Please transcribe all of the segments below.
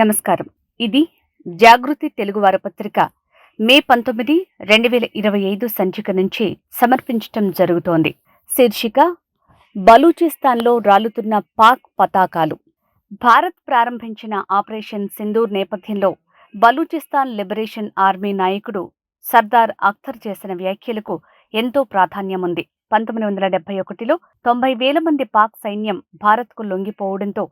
నమస్కారం. ఇది జాగృతి తెలుగు వారపత్రిక మే పంతొమ్మిది రెండు వేల ఇరవై ఐదు సంచిక నుంచి సమర్పించటం జరుగుతోంది. శీర్షిక బలూచిస్తాన్లో రాలుతున్న పాక్ పతాకాలు. భారత్ ప్రారంభించిన ఆపరేషన్ సింధూర్ నేపథ్యంలో బలూచిస్తాన్ లిబరేషన్ ఆర్మీ నాయకుడు సర్దార్ అఖ్తర్ చేసిన వ్యాఖ్యలకు ఎంతో ప్రాధాన్యం ఉంది పంతొమ్మిది వందల డెబ్బై ఒకటిలో తొంభై వేల మంది పాక్ సైన్యం భారత్కు లొంగిపోవడంతో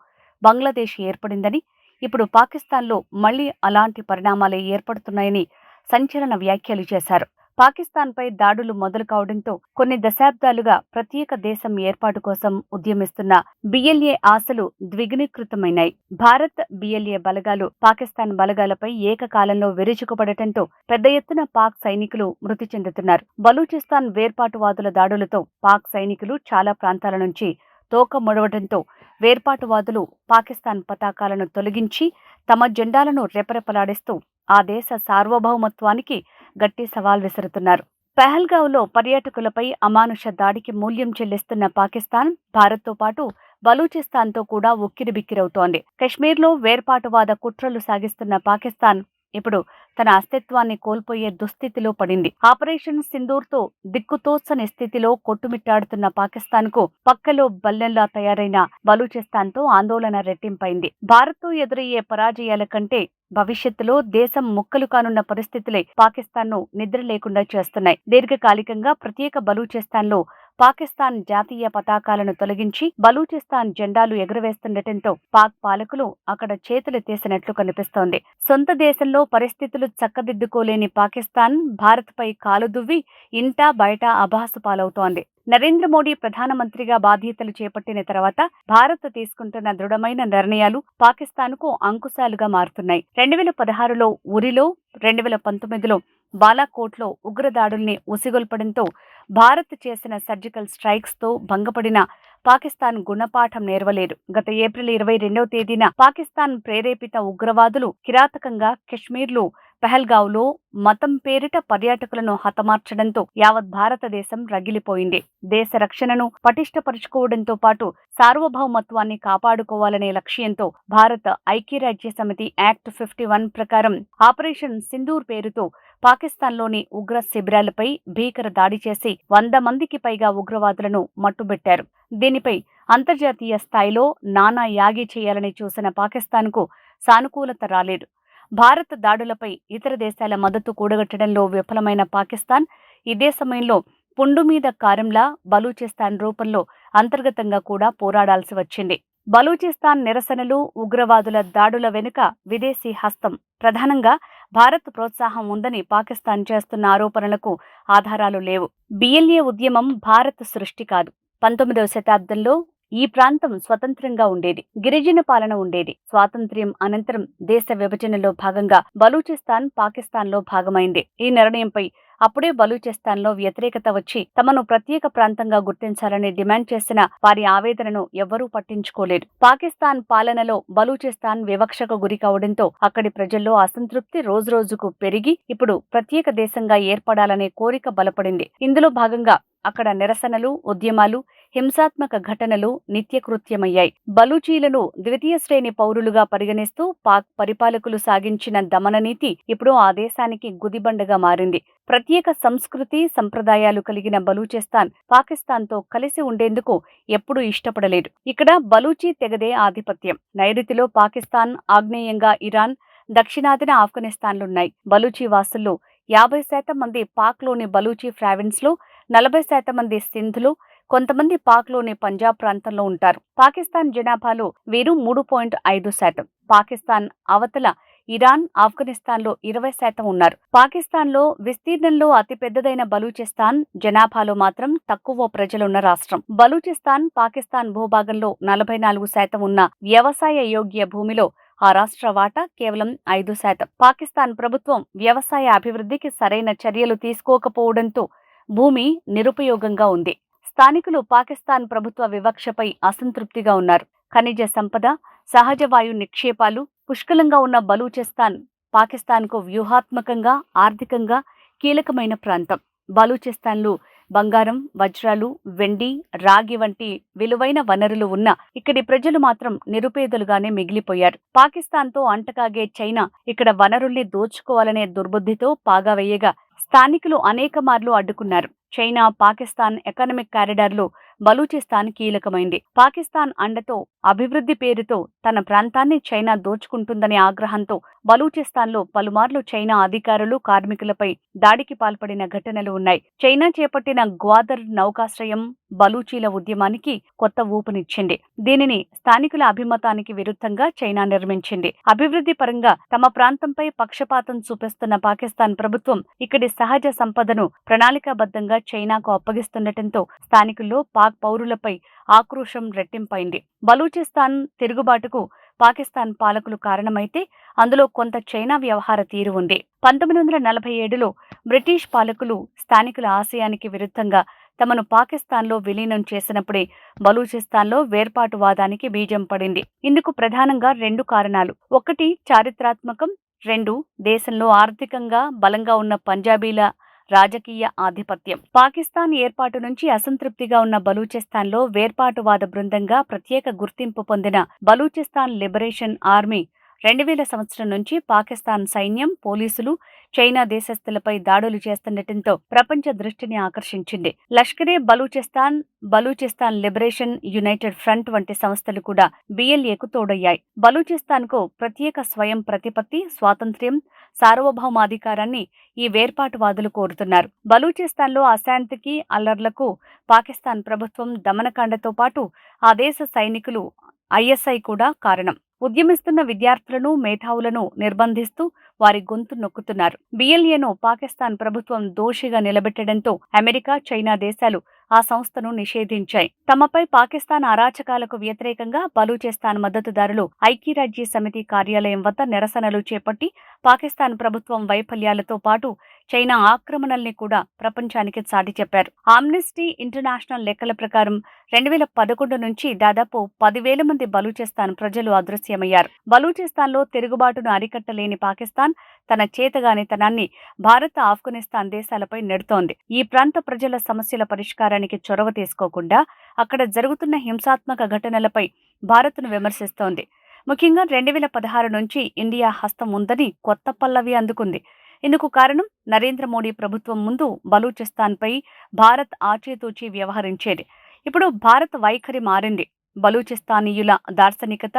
బంగ్లాదేశ్ ఏర్పడిందని ఇప్పుడు పాకిస్తాన్లో మళ్ళీ అలాంటి పరిణామాలే ఏర్పడుతున్నాయని సంచలన వ్యాఖ్యలు చేశారు. పాకిస్తాన్పై దాడులు మొదలు కావడంతో కొన్ని దశాబ్దాలుగా ప్రత్యేక దేశం ఏర్పాటు కోసం ఉద్యమిస్తున్న బిఎల్ఏ ఆశలు ద్విగుణీకృతమైనాయి. భారత్ బిఎల్ఏ బలగాలు పాకిస్తాన్ బలగాలపై ఏకకాలంలో విరుచుకుపడటంతో పెద్ద ఎత్తున పాక్ సైనికులు మృతి చెందుతున్నారు. బలూచిస్తాన్ వేర్పాటువాదుల దాడులతో పాక్ సైనికులు చాలా ప్రాంతాల నుంచి తోక ముడవడంతో వేర్పాటువాదులు పాకిస్తాన్ పతాకాలను తొలగించి తమ జెండాలను రెపరెపలాడిస్తూ ఆ దేశ సార్వభౌమత్వానికి గట్టి సవాల్ విసురుతున్నారు. పెహల్గావ్లో పర్యాటకులపై అమానుష దాడికి మూల్యం చెల్లిస్తున్న పాకిస్తాన్ భారత్తో పాటు బలూచిస్తాన్తో కూడా ఉక్కిరిబిక్కిరవుతోంది. కశ్మీర్లో వేర్పాటువాద కుట్రలు సాగిస్తున్న పాకిస్తాన్ ఇప్పుడు తన అస్తిత్వాన్ని కోల్పోయే దుస్థితిలో పడింది. ఆపరేషన్ సింధూర్తో దిక్కుతోచని స్థితిలో కొట్టుమిట్టాడుతున్న పాకిస్తాన్కు పక్కలో బల్లెంలా తయారైన బలూచిస్తాన్తో ఆందోళన రెట్టింపైంది. భారత్తో ఎదురయ్యే పరాజయాల కంటే భవిష్యత్తులో దేశం ముక్కలు కానున్న పరిస్థితులే పాకిస్తాన్ను నిద్ర లేకుండా చేస్తున్నాయి. దీర్ఘకాలికంగా ప్రత్యేక బలూచిస్తాన్లో పాకిస్తాన్ జాతీయ పతాకాలను తొలగించి బలూచిస్తాన్ జెండాలు ఎగురవేస్తుండటంతో పాక్ పాలకులు అక్కడ చేతులు తీసినట్లు కనిపిస్తోంది. సొంత దేశంలో పరిస్థితులు చక్కదిద్దుకోలేని పాకిస్తాన్ భారత్పై కాలుదువ్వి ఇంటా బయట అభాసు పాలవుతోంది. నరేంద్ర మోడీ ప్రధానమంత్రిగా బాధ్యతలు చేపట్టిన తర్వాత భారత్ తీసుకుంటున్న దృఢమైన నిర్ణయాలు పాకిస్తాన్కు అంకుశాలుగా మారుతున్నాయి. రెండు వేల పదహారులో ఉరిలో రెండు వేల పంతొమ్మిదిలో బాలాకోట్లో ఉగ్రదాడుల్ని ఉసిగొల్పడంతో భారత్ చేసిన సర్జికల్ స్ట్రైక్స్తో భంగపడిన పాకిస్తాన్ గుణపాఠం నేర్వలేదు గత ఏప్రిల్ ఇరవై రెండవ తేదీన పాకిస్తాన్ ప్రేరేపిత ఉగ్రవాదులు కిరాతకంగా కశ్మీర్లో పెహల్గావ్లో మతం పేరిట పర్యాటకులను హతమార్చడంతో యావత్ భారతదేశం రగిలిపోయింది. దేశ రక్షణను పటిష్టపరుచుకోవడంతో పాటు సార్వభౌమత్వాన్ని కాపాడుకోవాలనే లక్ష్యంతో భారత ఐక్యరాజ్య సమితి యాక్ట్ ఫిఫ్టీ వన్ ప్రకారం ఆపరేషన్ సింధూర్ పేరుతో పాకిస్తాన్లోని ఉగ్ర శిబిరాలపై భీకర దాడి చేసి వంద మందికి పైగా ఉగ్రవాదులను మట్టుబెట్టారు. దీనిపై అంతర్జాతీయ స్థాయిలో నానా యాగి చేయాలని చూసిన పాకిస్తాన్కు సానుకూలత రాలేదు. భారత్ దాడులపై ఇతర దేశాల మద్దతు కూడగట్టడంలో విఫలమైన పాకిస్తాన్ ఇదే సమయంలో పుండు మీద కారంలా బలూచిస్తాన్ రూపంలో అంతర్గతంగా కూడా పోరాడాల్సి వచ్చింది. బలూచిస్తాన్ నిరసనలు ఉగ్రవాదుల దాడుల వెనుక విదేశీ హస్తం. ప్రధానంగా భారత్ ప్రోత్సాహం ఉందని పాకిస్తాన్ చేస్తున్న ఆరోపణలకు ఆధారాలు లేవు. బిఎల్ఏ ఉద్యమం భారత్ సృష్టి కాదు. పంతొమ్మిదవ శతాబ్దంలో ఈ ప్రాంతం స్వతంత్రంగా ఉండేది. గిరిజన పాలన ఉండేది. స్వాతంత్ర్యం అనంతరం దేశ విభజనలో భాగంగా బలూచిస్తాన్ పాకిస్తాన్లో భాగమైంది. ఈ నిర్ణయంపై అప్పుడే బలూచిస్తాన్లో వ్యతిరేకత వచ్చి తమను ప్రత్యేక ప్రాంతంగా గుర్తించాలని డిమాండ్ చేసిన వారి ఆవేదనను ఎవ్వరూ పట్టించుకోలేదు. పాకిస్తాన్ పాలనలో బలూచిస్తాన్ వివక్షకు గురి కావడంతో అక్కడి ప్రజల్లో అసంతృప్తి రోజురోజుకు పెరిగి ఇప్పుడు ప్రత్యేక దేశంగా ఏర్పడాలనే కోరిక బలపడింది. ఇందులో భాగంగా అక్కడ నిరసనలు ఉద్యమాలు హింసాత్మక ఘటనలు నిత్యకృత్యమయ్యాయి. బలూచీలను ద్వితీయ శ్రేణి పౌరులుగా పరిగణిస్తూ పాక్ పరిపాలకులు సాగించిన దమననీతి ఇప్పుడు ఆ దేశానికి గుదిబండగా మారింది. ప్రత్యేక సంస్కృతి సంప్రదాయాలు కలిగిన బలూచిస్తాన్ పాకిస్తాన్తో కలిసి ఉండేందుకు ఎప్పుడూ ఇష్టపడలేదు. ఇక్కడ బలూచీ తెగదే ఆధిపత్యం. నైరుతిలో పాకిస్తాన్ ఆగ్నేయంగా ఇరాన్ దక్షిణాదిన ఆఫ్ఘనిస్తాన్లున్నాయి. బలూచీ వాసుల్లో యాభై శాతం మంది పాక్లోని బలూచీ ప్రావిన్స్లో నలభై శాతం మంది సింధులు కొంతమంది పాక్లోని పంజాబ్ ప్రాంతంలో ఉంటారు. పాకిస్తాన్ జనాభాలో వీరు మూడు పాయింట్ ఐదు శాతం. పాకిస్తాన్ అవతల ఇరాన్ ఆఫ్ఘనిస్తాన్లో ఇరవై శాతం ఉన్నారు. పాకిస్తాన్లో విస్తీర్ణంలో అతిపెద్దదైన బలూచిస్తాన్ జనాభాలో మాత్రం తక్కువ ప్రజలున్న రాష్ట్రం. బలూచిస్తాన్ పాకిస్తాన్ భూభాగంలో నలభై నాలుగు శాతం ఉన్న వ్యవసాయ యోగ్య భూమిలో ఆ రాష్ట్ర వాటా కేవలం ఐదు శాతం. పాకిస్తాన్ ప్రభుత్వం వ్యవసాయ అభివృద్ధికి సరైన చర్యలు తీసుకోకపోవడంతో భూమి నిరుపయోగంగా ఉంది. స్థానికులు పాకిస్తాన్ ప్రభుత్వ వివక్షపై అసంతృప్తిగా ఉన్నారు. ఖనిజ సంపద సహజ వాయు నిక్షేపాలు పుష్కలంగా ఉన్న బలూచిస్తాన్ పాకిస్తాన్కు వ్యూహాత్మకంగా ఆర్థికంగా కీలకమైన ప్రాంతం. బలూచిస్తాన్లు బంగారం వజ్రాలు వెండి రాగి వంటి విలువైన వనరులు ఉన్న ఇక్కడి ప్రజలు మాత్రం నిరుపేదలుగానే మిగిలిపోయారు. పాకిస్తాన్తో అంటకాగే చైనా ఇక్కడ వనరుల్ని దోచుకోవాలనే దుర్బుద్ధితో పాగా వేయగా స్థానికులు అనేక మార్లు అడ్డుకున్నారు. చైనా పాకిస్తాన్ ఎకనమిక్ కారిడార్లు బలూచిస్తాన్ కీలకమైంది. పాకిస్తాన్ అండతో అభివృద్ధి పేరుతో తన ప్రాంతాన్ని చైనా దోచుకుంటుందనే ఆగ్రహంతో బలూచిస్తాన్లో పలుమార్లు చైనా అధికారులు కార్మికులపై దాడికి పాల్పడిన ఘటనలు ఉన్నాయి. చైనా చేపట్టిన గ్వాదర్ నౌకాశ్రయం బలూచీల ఉద్యమానికి కొత్త ఊపునిచ్చింది. దీనిని స్థానికుల అభిమతానికి విరుద్ధంగా చైనా నిర్మించింది. అభివృద్ధి పరంగా తమ ప్రాంతంపై పక్షపాతం చూపిస్తున్న పాకిస్తాన్ ప్రభుత్వం ఇక్కడి సహజ సంపదను ప్రణాళికాబద్ధంగా చైనాకు అప్పగిస్తుండటంతో స్థానికుల్లో పాక్ పౌరులపై ఆక్రోశం రెట్టింపైంది. బలూచిస్తాన్ తిరుగుబాటుకు పాకిస్తాన్ పాలకులు కారణమైతే అందులో కొంత చైనా వ్యవహార తీరు ఉంది. పంతొమ్మిది వందల నలభై ఏడులో బ్రిటిష్ పాలకులు స్థానికుల ఆశయానికి విరుద్ధంగా తమను పాకిస్తాన్లో విలీనం చేసినప్పుడే బలూచిస్తాన్లో వేర్పాటువాదానికి బీజం పడింది. ఇందుకు ప్రధానంగా రెండు కారణాలు. ఒకటి చారిత్రాత్మకం రెండు దేశంలో ఆర్థికంగా బలంగా ఉన్న పంజాబీల రాజకీయ ఆధిపత్యం. పాకిస్తాన్ ఏర్పాటు నుంచి అసంతృప్తిగా ఉన్న బలూచిస్తాన్లో వేర్పాటువాద బృందంగా ప్రత్యేక గుర్తింపు పొందిన బలూచిస్తాన్ లిబరేషన్ ఆర్మీ రెండు వేల సంవత్సరం నుంచి పాకిస్తాన్ సైన్యం పోలీసులు చైనా దేశస్థులపై దాడులు చేస్తుండటంతో ప్రపంచ దృష్టిని ఆకర్షించింది. Lashkare Balochistan Balochistan liberation united front వంటి సంస్థలు కూడా బిఎల్ఏకు తోడయ్యాయి. బలూచిస్తాన్కు ప్రత్యేక స్వయం ప్రతిపత్తి స్వాతంత్ర్యం సార్వభౌమాధికారాన్ని ఈ వేర్పాటువాదులు కోరుతున్నారు. బలూచిస్తాన్లో అశాంతికి అల్లర్లకు పాకిస్తాన్ ప్రభుత్వం దమనకాండతో పాటు ఆ దేశ సైనికులు ఐఎస్ఐ కూడా కారణం. ఉద్యమిస్తున్న విద్యార్థులను మేధావులను నిర్బంధిస్తూ వారి గొంతు నొక్కుతున్నారు. బిఎల్ఏను పాకిస్తాన్ ప్రభుత్వం దోషిగా నిలబెట్టడంతో అమెరికా చైనా దేశాలు ఆ సంస్థను నిషేధించాయి. తమపై పాకిస్తాన్ అరాచకాలకు వ్యతిరేకంగా బలూచిస్తాన్ మద్దతుదారులు ఐక్యరాజ్య సమితి కార్యాలయం వద్ద నిరసనలు చేపట్టి పాకిస్తాన్ ప్రభుత్వం వైఫల్యాలతో పాటు చైనా ఆక్రమణల్ని కూడా ప్రపంచానికి చాటి చెప్పారు. ఆమ్నెస్టీ ఇంటర్నేషనల్ లెక్కల ప్రకారం రెండు వేల పదకొండు నుంచి దాదాపు పదివేల మంది బలూచిస్తాన్ ప్రజలు అదృశ్యమయ్యారు. బలూచిస్తాన్లో తిరుగుబాటును అరికట్టలేని పాకిస్తాన్ తన చేతగానితనాన్ని భారత ఆఫ్ఘనిస్తాన్ దేశాలపై నెడుతోంది. ఈ ప్రాంత ప్రజల సమస్యల పరిష్కారానికి చొరవ తీసుకోకుండా అక్కడ జరుగుతున్న హింసాత్మక ఘటనలపై భారత్ను విమర్శిస్తోంది. ముఖ్యంగా రెండు వేల పదహారు నుంచి ఇండియా హస్తం ఉందని కొత్త పల్లవి అందుకుంది. ఇందుకు కారణం నరేంద్ర మోడీ ప్రభుత్వం ముందు బలూచిస్తాన్పై భారత్ ఆచితూచి వ్యవహరించేది. ఇప్పుడు భారత్ వైఖరి మారింది. బలూచిస్తానీయుల దార్శనికత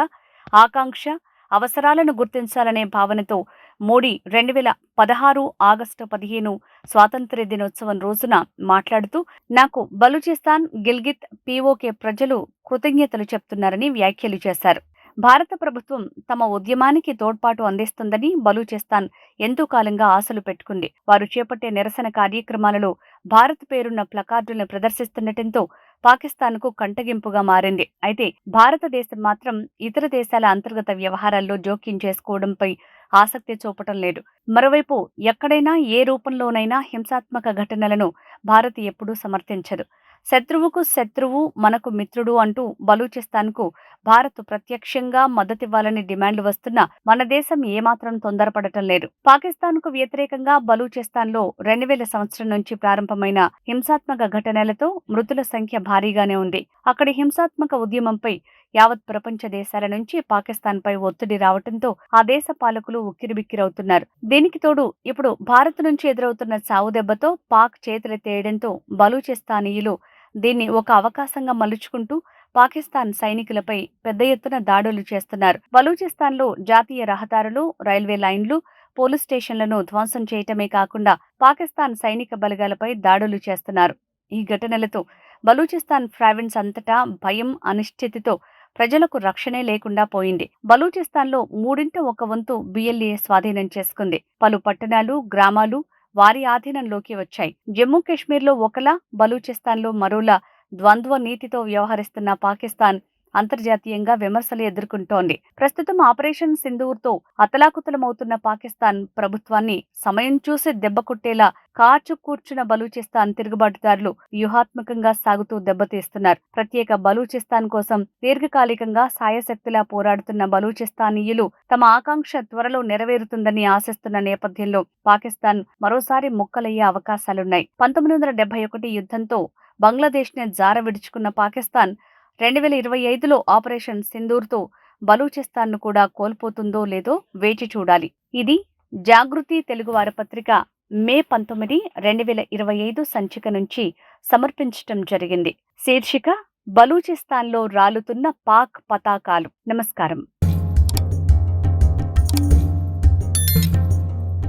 ఆకాంక్ష అవసరాలను గుర్తించాలనే భావనతో మోడీ రెండు వేల పదహారు ఆగస్టు పదిహేను స్వాతంత్ర్య దినోత్సవం రోజున మాట్లాడుతూ నాకు బలూచిస్తాన్ గిల్గిత్ పీఓకే ప్రజలు కృతజ్ఞతలు చెప్తున్నారని వ్యాఖ్యలు చేశారు. భారత ప్రభుత్వం తమ ఉద్యమానికి తోడ్పాటు అందిస్తుందని బలూచిస్తాన్ ఎంతో కాలంగా ఆశలు పెట్టుకుంది. వారు చేపట్టే నిరసన కార్యక్రమాలలో భారత్ పేరున్న ప్లకార్డులను ప్రదర్శిస్తుండటంతో పాకిస్తాన్కు కంటగింపుగా మారింది. అయితే భారతదేశం మాత్రం ఇతర దేశాల అంతర్గత వ్యవహారాల్లో జోక్యం చేసుకోవడంపై ఆసక్తి చూపటం లేదు. మరోవైపు ఎక్కడైనా ఏ రూపంలోనైనా హింసాత్మక ఘటనలను భారత్ ఎప్పుడూ సమర్థించదు. శత్రువుకు శత్రువు మనకు మిత్రుడు అంటూ బలూచిస్తాన్కు భారత్ ప్రత్యక్షంగా మద్దతివ్వాలని డిమాండ్లు వస్తున్నా మన దేశం ఏమాత్రం తొందరపడటం లేదు. పాకిస్తాన్కు వ్యతిరేకంగా బలూచిస్తాన్లో రెండు వేల సంవత్సరం నుంచి ప్రారంభమైన హింసాత్మక ఘటనలతో మృతుల సంఖ్య భారీగానే ఉంది. అక్కడి హింసాత్మక ఉద్యమంపై యావత్ ప్రపంచ దేశాల నుంచి పాకిస్తాన్పై ఒత్తిడి రావడంతో ఆ దేశ పాలకులు ఉక్కిరిబిక్కిరవుతున్నారు. దీనికి తోడు ఇప్పుడు భారత్ నుంచి ఎదురవుతున్న చావు దెబ్బతో పాక్ చేతులెత్తేయడంతో బలూచిస్తానీయులు దీన్ని ఒక అవకాశంగా మలుచుకుంటూ పాకిస్తాన్ సైనికులపై పెద్ద ఎత్తున దాడులు చేస్తున్నారు. బలూచిస్తాన్లో జాతీయ రహదారులు రైల్వే లైన్లు పోలీస్ స్టేషన్లను ధ్వంసం చేయటమే కాకుండా పాకిస్తాన్ సైనిక బలగాలపై దాడులు చేస్తున్నారు. ఈ ఘటనలతో బలూచిస్తాన్ ప్రావిన్స్ అంతటా భయం అనిశ్చితితో ప్రజలకు రక్షణే లేకుండా పోయింది. బలూచిస్తాన్లో మూడింట ఒక వంతు బిఎల్ఏ స్వాధీనం చేసుకుంది. పలు పట్టణాలు గ్రామాలు వారి ఆధీనంలోకి వచ్చాయి. జమ్మూ కాశ్మీర్లో ఒకలా బలూచిస్తాన్లో మరోలా ద్వంద్వ నీతితో వ్యవహరిస్తున్న పాకిస్తాన్ అంతర్జాతీయంగా విమర్శలు ఎదుర్కొంటోంది. ప్రస్తుతం ఆపరేషన్ సింధూర్తో అతలాకుతలమవుతున్న పాకిస్తాన్ ప్రభుత్వాన్ని సమయం చూసి దెబ్బ కొట్టేలా కాచు కూర్చున్న బలూచిస్తాన్ తిరుగుబాటుదారులు వ్యూహాత్మకంగా సాగుతూ దెబ్బతీస్తున్నారు ప్రత్యేక బలూచిస్తాన్ కోసం దీర్ఘకాలికంగా సాయశక్తిలా పోరాడుతున్న బలూచిస్తానీయులు తమ ఆకాంక్ష త్వరలో నెరవేరుతుందని ఆశిస్తున్న నేపథ్యంలో పాకిస్తాన్ మరోసారి ముక్కలయ్యే అవకాశాలున్నాయి. పంతొమ్మిది వందల డెబ్బై ఒకటి యుద్ధంతో బంగ్లాదేశ్ని జార విడుచుకున్న పాకిస్తాన్ రెండు వేల ఇరవై ఐదులో ఆపరేషన్ సింధూర్తో బలూచిస్తాన్ను కూడా కోల్పోతుందో లేదో వేచి చూడాలి. ఇది జాగృతి తెలుగువార పత్రిక మే పంతొమ్మిది రెండు వేల ఇరవై ఐదు సంచిక నుంచి సమర్పించటం జరిగింది. శీర్షిక బలూచిస్తాన్లో రాలుతున్న పాక్ పతాకాలు. నమస్కారం.